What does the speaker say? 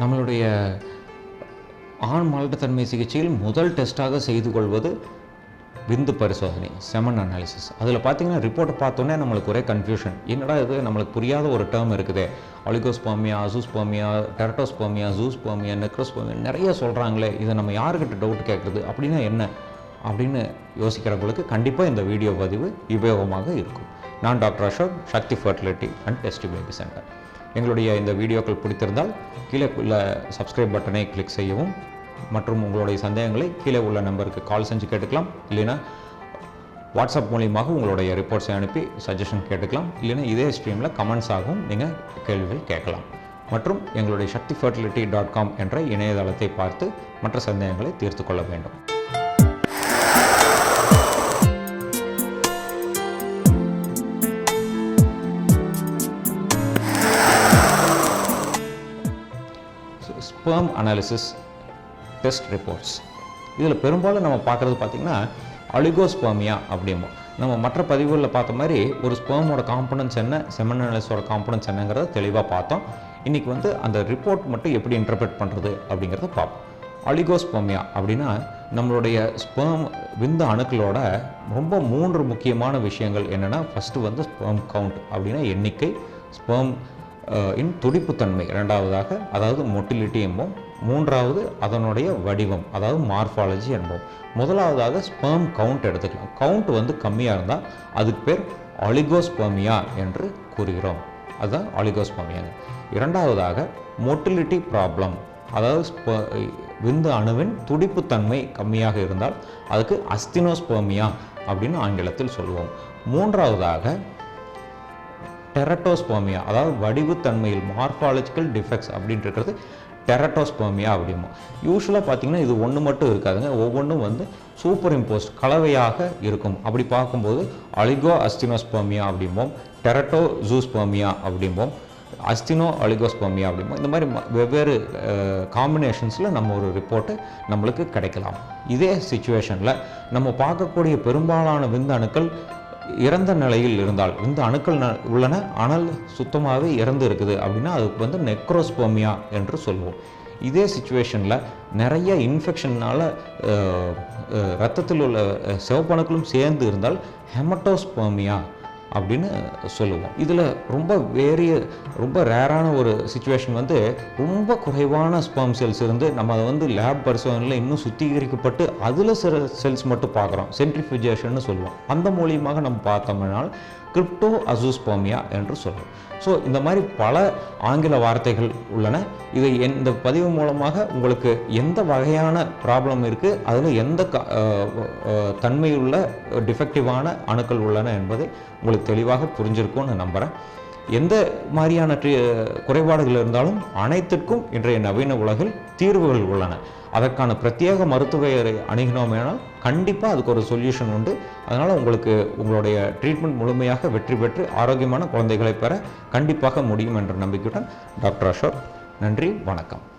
நம்மளுடைய ஆண் மலட்டுத்தன்மை சிகிச்சையில் முதல் டெஸ்ட்டாக செய்து கொள்வது விந்து பரிசோதனை செமன் அனாலிசிஸ் அதில் பார்த்தீங்கன்னா ரிப்போர்ட்டை பார்த்தோன்னே நம்மளுக்கு ஒரே கன்ஃபியூஷன் என்னடா இது? நம்மளுக்கு புரியாத ஒரு டேர்ம் இருக்குது. ஒலிகோஸ்போமியா அசூஸ்போமியா டெரட்டோஸ்போமியா ஜூஸ்போமியா நெக்ரோஸ்போமியா நிறைய சொல்கிறாங்களே இதை நம்ம யாருக்கிட்ட டவுட் கேட்குறது அப்படின்னா என்ன? அப்படின்னு யோசிக்கிறவங்களுக்கு கண்டிப்பாக இந்த வீடியோ பதிவு உபயோகமாக இருக்கும். நான் doctor Ashok Sakthi fertility and டெஸ்டி baby centre எங்களுடைய இந்த வீடியோக்கள் பிடித்திருந்தால் கீழே உள்ள சப்ஸ்கிரைப் பட்டனை கிளிக் செய்யவும் மற்றும் உங்களுடைய சந்தேகங்களை கீழே உள்ள நம்பருக்கு கால் செஞ்சு கேட்டுக்கலாம். இல்லைன்னா வாட்ஸ்அப் மூலியமாக உங்களுடைய ரிப்போர்ட்ஸை அனுப்பி சஜஷன் கேட்டுக்கலாம். இல்லைன்னா இதே ஸ்ட்ரீமில் கமெண்ட்ஸாகவும் நீங்கள் கேள்விகள் கேட்கலாம். மற்றும் எங்களுடைய சக்தி ஃபர்டிலிட்டி டாட் காம் என்ற இணையதளத்தை பார்த்து மற்ற சந்தேகங்களை தீர்த்து கொள்ள வேண்டும். ஸ்பெர்ம் அனாலிசிஸ் டெஸ்ட் ரிப்போர்ட்ஸ் இதில் பெரும்பாலும் நம்ம பார்க்குறது பார்த்திங்கன்னா அலிகோஸ்பர்மியா அப்படிம்போம். நம்ம மற்ற பதிவுகளில் பார்த்த மாதிரி ஒரு ஸ்பெர்மோட காம்பனன்ஸ் என்ன செமன் அனாலிஸோட காம்பனன்ஸ் என்னங்கிறத தெளிவாக பார்த்தோம். இன்றைக்கி வந்து அந்த ரிப்போர்ட் மட்டும் எப்படி இன்டர்பிரட் பண்ணுறது அப்படிங்கிறத பார்ப்போம். அலிகோஸ்போமியா அப்படின்னா நம்மளுடைய ஸ்பெர்ம் விந்து அணுக்களோட ரொம்ப மூன்று முக்கியமான விஷயங்கள் என்னென்னா ஃபஸ்ட்டு வந்து ஸ்பெர்ம் கவுண்ட் அப்படின்னா எண்ணிக்கை ஸ்பெர்ம் இன் துடிப்புத்தன்மை இரண்டாவதாக அதாவது மொட்டிலிட்டி என்போம். மூன்றாவது அதனுடைய வடிவம் அதாவது மார்ஃபாலஜி என்போம். முதலாவதாக ஸ்பெர்ம் கவுண்ட் எடுத்துக்கலாம். கவுண்ட் வந்து கம்மியாக இருந்தால் அதுக்கு பேர் ஆலிகோஸ்பர்மியா என்று கூறுகிறோம். அதுதான் ஆலிகோஸ்பர்மியா இரண்டாவதாக மொட்டிலிட்டி ப்ராப்ளம் அதாவது ஸ்ப- விந்து அணுவின் துடிப்புத்தன்மை கம்மியாக இருந்தால் அதுக்கு அஸ்தினோஸ்பர்மியா அப்படின்னு ஆங்கிலத்தில் சொல்லுவோம். மூன்றாவதாக டெரட்டோஸ்போமியா அதாவது வடிவுத்தன்மையில் மார்ஃபாலஜிக்கல் டிஃபெக்ட்ஸ் அப்படின்ட்டு இருக்கிறது டெரட்டோஸ்போமியா அப்படிமா யூஸ்வலாக பார்த்தீங்கன்னா இது ஒன்று மட்டும் இருக்காதுங்க. ஒவ்வொன்றும் வந்து சூப்பர் இம்போஸ்ட் கலவையாக இருக்கும். அப்படி பார்க்கும்போது அலிகோ அஸ்தினோஸ்போமியா அப்படிம்போம் டெரட்டோ ஜூஸ்போமியா அப்படிம்போம் அஸ்தினோ அலிகோஸ்போமியா அப்படிம்போம் இந்த மாதிரி ம- வெவ்வேறு காம்பினேஷன்ஸில் நம்ம ஒரு ரிப்போர்ட்டு நம்மளுக்கு கிடைக்கலாம். இதே சுச்சுவேஷனில் நம்ம பார்க்கக்கூடிய பெரும்பாலான விந்தணுக்கள் இறந்த நிலையில் இருந்தால் இந்த அணுக்கள் ந- உள்ளன ஆனால் சுத்தமாகவே இறந்து இருக்குது அப்படின்னா அதுக்கு வந்து நெக்ரோஸ்போமியா என்று சொல்லுவோம் இதே சுச்சுவேஷனில் நிறைய இன்ஃபெக்ஷனால் ரத்தத்தில் உள்ள சிவப்பணுக்களும் சேர்ந்து இருந்தால் ஹெமட்டோஸ்போமியா அப்படின்னு சொல்லுவோம். இதில் ரொம்ப வேரிய ரொம்ப ரேரான ஒரு சுச்சுவேஷன் வந்து ரொம்ப குறைவான ஸ்பேம் செல்ஸ் இருந்து நம்ம அதை வந்து லேப் பரிசோதனையில் இன்னும் சுத்திகரிக்கப்பட்டு அதில் சில செல்ஸ் மட்டும் பார்க்குறோம். சென்ட்ரிஃபியூஜேஷன் சொல்லுவோம். அந்த மூலியமாக நம்ம பார்த்தோம்னால் கிரிப்டோ அசூஸ்போமியா என்று சொல்லுவோம் ஸோ இந்த மாதிரி பல ஆங்கில வார்த்தைகள் உள்ளன. இதை இந்த பதிவு மூலமாக உங்களுக்கு எந்த வகையான ப்ராப்ளம் இருக்குது அதில் எந்த க- தன்மையுள்ள டிஃபெக்டிவான அணுக்கள் உள்ளன என்பதை உங்களுக்கு தெளிவாக புரிஞ்சிருக்கும்னு நம்புகிறேன் எந்த மாதிரியான ட்ரீ- குறைபாடுகள் இருந்தாலும் அனைத்திற்கும் இன்றைய நவீன உலகில் தீர்வுகள் உள்ளன. அதற்கான பிரத்யேக மருத்துவரை அணுகினோமேனால் கண்டிப்பாக அதுக்கு ஒரு சொல்யூஷன் உண்டு. அதனால் உங்களுக்கு உங்களுடைய ட்ரீட்மெண்ட் முழுமையாக வெற்றி பெற்று ஆரோக்கியமான குழந்தைகளை பெற கண்டிப்பாக முடியும் என்ற நம்பிக்கையுடன் டாக்டர் அசோக் நன்றி வணக்கம்.